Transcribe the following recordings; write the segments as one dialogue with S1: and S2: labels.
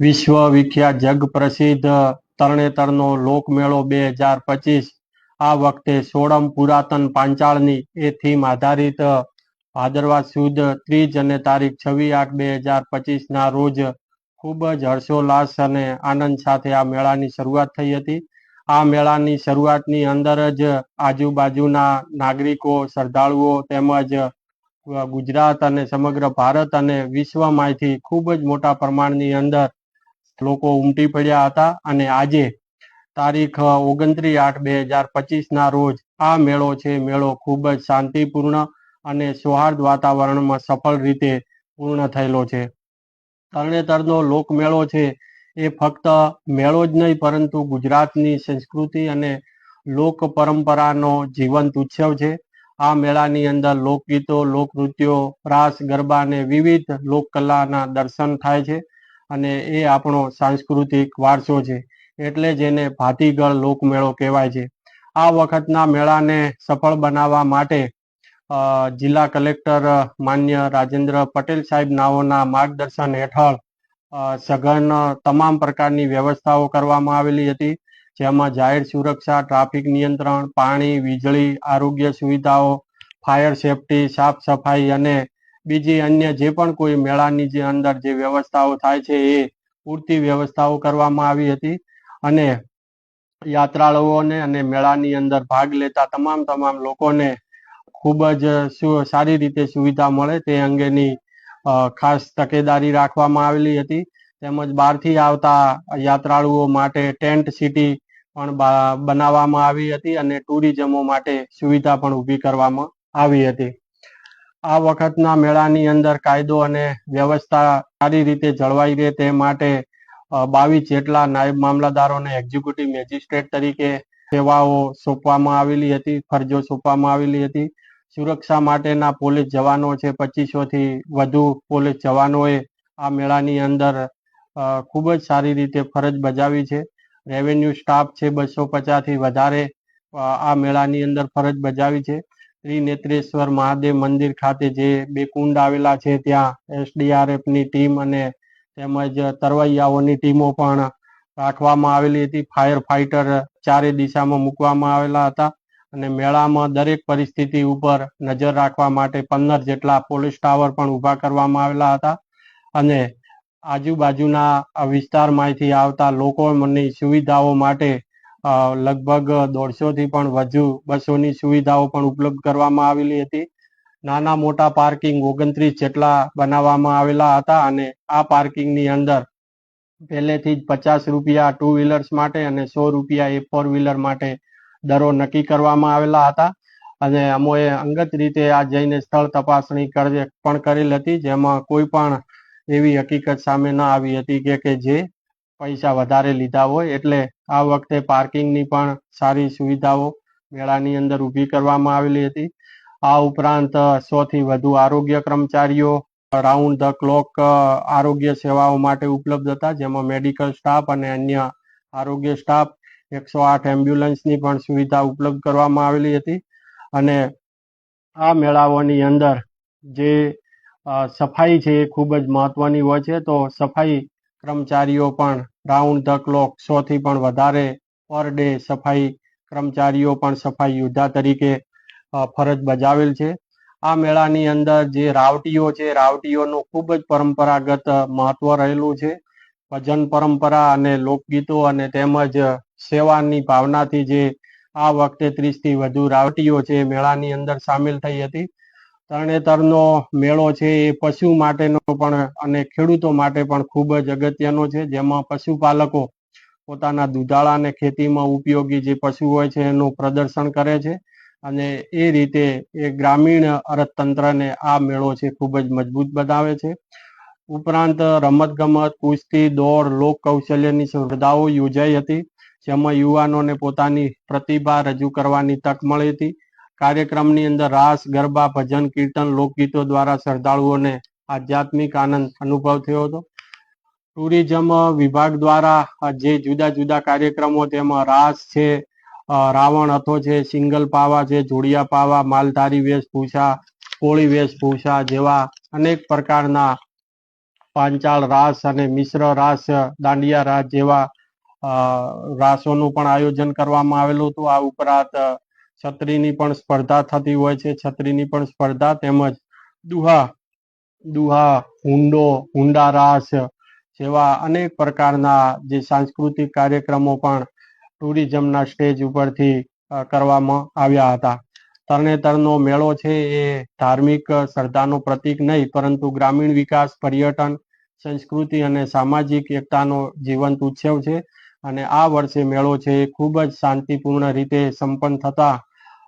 S1: વિશ્વ વિખ્યાત જગ પ્રસિદ્ધ તરણેતરનો લોકમેળો બે હજાર પચીસ. આ વખતે સોળમ પુરાતન પાંચાળની એ થીમ આધારિત ભાદરવા સુદ ત્રીજ અને તારીખ છવ્વીસ આઠ બે હજાર પચીસના રોજ ખૂબ જ હર્ષોલ્લાસ અને આનંદ સાથે આ મેળાની શરૂઆત થઈ હતી. આ મેળાની શરૂઆતની અંદર જ આજુબાજુના નાગરિકો, શ્રદ્ધાળુઓ તેમજ ગુજરાત અને સમગ્ર ભારત અને વિશ્વમાંથી ખૂબ જ મોટા પ્રમાણની અંદર લોકો ઉમટી પડ્યા હતા અને આજે તારીખ ઓગણત્રીસ આઠ બે હજાર પચીસના રોજ આ મેળો છે. મેળો ખૂબ જ શાંતિપૂર્ણ અને સૌહાર્દ વાતાવરણમાં સફળ રીતે પૂર્ણ થયેલો છે. તરણેતરનો લોકમેળો છે. એ ફક્ત મેળો જ નહીં, પરંતુ ગુજરાતની સંસ્કૃતિ અને લોક પરંપરાનો જીવંત ઉત્સવ છે. આ મેળાની અંદર લોકગીતો, લોકનૃત્યો, રાસ ગરબા અને વિવિધ લોકકલાના દર્શન થાય છે. અને એ આપણો સાંસ્કૃતિક વારસો છે. એટલે જેને ભાતીગળ લોકમેળો કહેવાય છે. આ વખતના મેળાને સફળ બનાવવા માટે જિલ્લા કલેક્ટર માન્ય રાજેન્દ્ર પટેલ સાહેબ નાઓના માર્ગદર્શન હેઠળ સઘન તમામ પ્રકારની વ્યવસ્થાઓ કરવામાં આવેલી હતી, જેમાં જાહેર સુરક્ષા, ટ્રાફિક નિયંત્રણ, પાણી, વીજળી, આરોગ્ય સુવિધાઓ, ફાયર સેફટી, સાફ સફાઈ અને બીજી અન્ય જે પણ કોઈ મેળાની જે અંદર જે વ્યવસ્થાઓ થાય છે એ પૂરતી વ્યવસ્થાઓ કરવામાં આવી હતી. અને યાત્રાળુઓને અને મેળાની અંદર ભાગ લેતા તમામ તમામ લોકોને ખૂબ જ સારી રીતે સુવિધા મળે તે અંગેની ખાસ તકેદારી રાખવામાં આવેલી હતી. તેમજ બહારથી આવતા યાત્રાળુઓ માટે ટેન્ટ સિટી પણ બનાવવામાં આવી હતી અને ટુરિઝમો માટે સુવિધા પણ ઊભી કરવામાં આવી હતી. આ વખતના મેળાની અંદર કાયદો અને વ્યવસ્થા સારી રીતે જળવાઈ રહે તે માટે બાવીસ જેટલા નાયબ મામલતદારોને એક્ઝિક્યુટિવ મેજિસ્ટ્રેટ તરીકે સેવાઓ સોંપવામાં આવેલી હતી, ફરજો સોંપવામાં આવેલી હતી. સુરક્ષા માટેના પોલીસ જવાનો છે, પચીસો થી વધુ પોલીસ જવાનોએ આ મેળાની અંદર ખૂબ જ સારી રીતે ફરજ બજાવી છે. રેવન્યુ સ્ટાફ છે, બસો પચાસથી વધારે આ મેળાની અંદર ફરજ બજાવી છે. ત્રિનેત્રેશ્વર મહાદેવ મંદિર ખાતે જે બે કુંડ આવેલા છે, ત્યાં એસડીઆરએફની ટીમ અને તેમજ તરવૈયાઓની ટીમો પણ રાખવામાં આવેલી હતી. ફાયર ફાઈટર ચારે દિશામાં મૂકવામાં આવેલા હતા અને મેળામાં દરેક પરિસ્થિતિ ઉપર નજર રાખવા માટે પંદર જેટલા પોલીસ ટાવર પણ ઊભા કરવામાં આવેલા હતા અને આજુબાજુના વિસ્તારમાંથી આવતા લોકોની સુવિધાઓ માટે લગભગ દોઢસો થી પણ વધુ બસોની સુવિધાઓ પણ ઉપલબ્ધ કરવામાં આવેલી હતી. નાના મોટા પાર્કિંગ ઓગણત્રીસ જેટલા બનાવવામાં આવેલા હતા અને આ પાર્કિંગની અંદર પહેલેથી જ પચાસ રૂપિયા ટુ વ્હીલર્સ માટે અને સો રૂપિયા એ ફોર વ્હીલર માટે દરો નક્કી કરવામાં આવેલા હતા. અને અમોએ અંગત રીતે આ જઈને સ્થળ તપાસણી પણ કરેલ હતી, જેમાં કોઈ પણ એવી હકીકત સામે ન આવી હતી કે કે જે પૈસા વધારે લીધા હોય એટલે આ વખતે પાર્કિંગની પણ સારી સુવિધાઓ મેળાની અંદર ઊભી કરવામાં આવેલી હતી. આ ઉપરાંત સો થી વધુ આરોગ્ય કર્મચારીઓ, રાઉન્ડ ધ ક્લોક આરોગ્ય સેવાઓ માટે ઉપલબ્ધ હતા, જેમાં મેડિકલ સ્ટાફ અને અન્ય આરોગ્ય સ્ટાફ, એકસો આઠ એમ્બ્યુલન્સની પણ સુવિધા ઉપલબ્ધ કરવામાં આવેલી હતી. અને આ મેળાઓની અંદર જે સફાઈ છે એ ખૂબ જ મહત્વની હોય છે. તો સફાઈ કર્મચારીઓ પણ રાઉન્ડ ધ ક્લોક સો થી પણ વધારે પર ડે સફાઈ કર્મચારીઓ પણ સફાઈ યોદ્ધા તરીકે ફરજ બજાવેલ છે. આ મેળાની અંદર જે રાવટીઓ છે, રાવટીઓનું ખૂબ જ પરંપરાગત મહત્વ રહેલું છે. ભજન પરંપરા અને લોકગીતો અને તેમજ સેવાની ભાવનાથી જે આ વખતે ત્રીસથી વધુ રાવટીઓ છે મેળાની અંદર સામેલ થઈ હતી. તરણેતરનો મેળો છે એ પશુ માટેનો પણ અને ખેડૂતો માટે પણ ખૂબ જ અગત્યનો છે. જેમાં પશુપાલકો પોતાના દુધાળા અને ખેતીમાં ઉપયોગી જે પશુ હોય છે એનું પ્રદર્શન કરે છે અને એ રીતે એ ગ્રામીણ અર્થતંત્રને આ મેળો છે ખૂબ જ મજબૂત બનાવે છે. ઉપરાંત રમત ગમત કુસ્તી, દોડ લોક કૌશલ્યની સ્પર્ધાઓ યોજાઈ હતી, જેમાં યુવાનોને પોતાની પ્રતિભા રજૂ કરવાની તક મળી હતી. કાર્યક્રમની અંદર રાસ, ગરબા, ભજન, કીર્તન, લોકગીતો દ્વારા શ્રદ્ધાળુઓને આધ્યાત્મિક આનંદ અનુભવ થયો હતો. ટુરિઝમ વિભાગ દ્વારા જે જુદા જુદા કાર્યક્રમો તેમાં રાસ છે રાવણ હતો છે, સિંગલ પાવા છે, જોડિયા પાવા, માલધારી વેશભૂષા, કોળી વેશભૂષા જેવા અનેક પ્રકારના પાંચાળ રાસ અને મિશ્ર રાસ, દાંડિયા રાસ જેવા રાસોનું પણ આયોજન કરવામાં આવેલું હતું. આ ઉપરાંત છત્રીની પણ સ્પર્ધા થતી હોય છે. છત્રીની પણ સ્પર્ધા તેમજ દુહા દુહા, હુંડો હુંડા રાસ જેવા અનેક પ્રકારના જે સાંસ્કૃતિક કાર્યક્રમો પણ ટુરિઝમના સ્ટેજ ઉપરથી કરવામાં આવ્યા હતા. તરણેતરનો મેળો છે એ ધાર્મિક શ્રદ્ધાનો પ્રતીક નહીં, પરંતુ ગ્રામીણ વિકાસ, પર્યટન, સંસ્કૃતિ અને સામાજિક એકતાનો જીવંત ઉત્સવ છે. અને આ વર્ષે મેળો છે એ ખૂબ જ શાંતિપૂર્ણ રીતે સંપન્ન થતા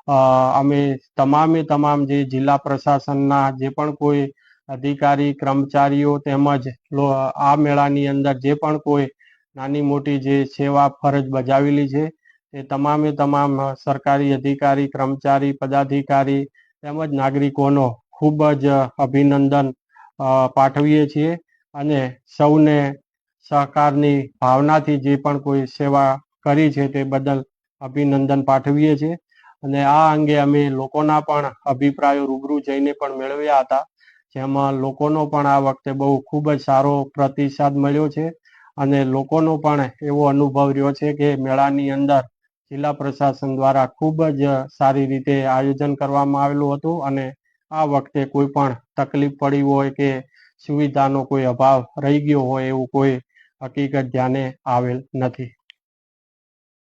S1: અમે તમામે તમામ જે જિલ્લા પ્રશાસનના જે પણ કોઈ અધિકારી, કર્મચારીઓ તેમજ આ મેળાની અંદર જે પણ કોઈ નાની મોટી જે સેવા ફરજ બજાવેલી છે એ તમામે તમામ સરકારી અધિકારી, કર્મચારી, પદાધિકારી તેમજ નાગરિકોનો ખૂબ જ અભિનંદન પાઠવીએ છીએ અને સૌને સહકારની ભાવનાથી જે પણ કોઈ સેવા કરી છે તે બદલ અભિનંદન પાઠવીએ છીએ. અને આ અંગે અમે લોકોના પણ અભિપ્રાયો રૂબરૂ જઈને પણ મેળવ્યા હતા. જેમાં લોકોનો પણ આ વખતે બહુ ખૂબ જ સારો પ્રતિસાદ મળ્યો છે અને લોકોનો પણ એવો અનુભવ રહ્યો છે કે મેળાની અંદર જિલ્લા પ્રશાસન દ્વારા ખૂબ જ સારી રીતે આયોજન કરવામાં આવેલું હતું અને આ વખતે કોઈ પણ તકલીફ પડી હોય કે સુવિધાનો કોઈ અભાવ રહી ગયો હોય એવું કોઈ હકીકત ધ્યાને આવેલ નથી.